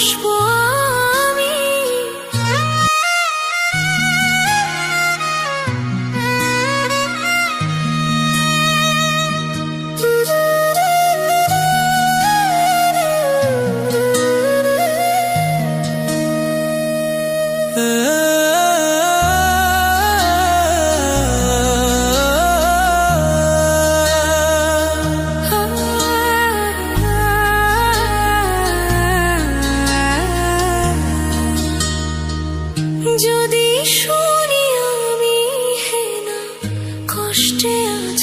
наш.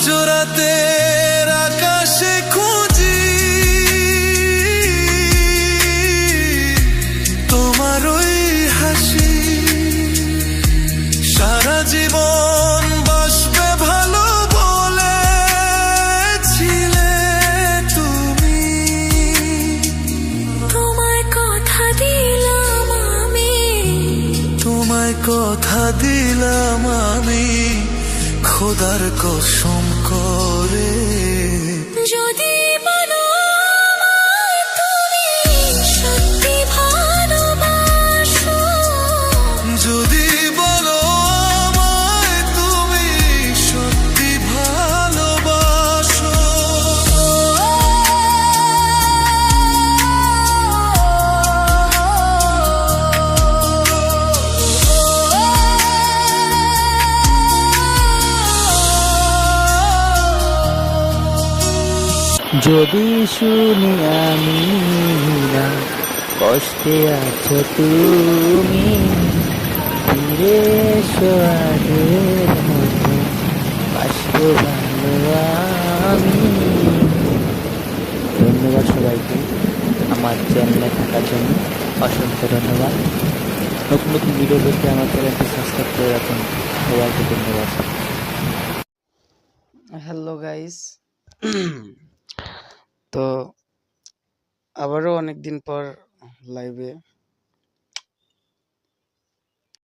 আজ আকাশে খুঁজি। তোমার ওই হাসি সারা জীবন বাসবে ভালো বলেছিলে তুমি। তোমায় কথা দিলাম আমি। তোমায় কথা দিলাম আমি। খোদার কসম করে। যদি যদি শুনি আমি না, কষ্টে আছো তুমি, ফিরে এসো আমি। ধন্যবাদ সবাইকে আমার চ্যানেলে থাকার জন্য, অসংখ্য ধন্যবাদ। নতুন নতুন ভিডিও দেখতে আমার চ্যানেলটি সাবস্ক্রাইব করে রাখুন। সবাইকে ধন্যবাদ। হ্যালো গাইস তো আবারও অনেক দিন পর লাইভে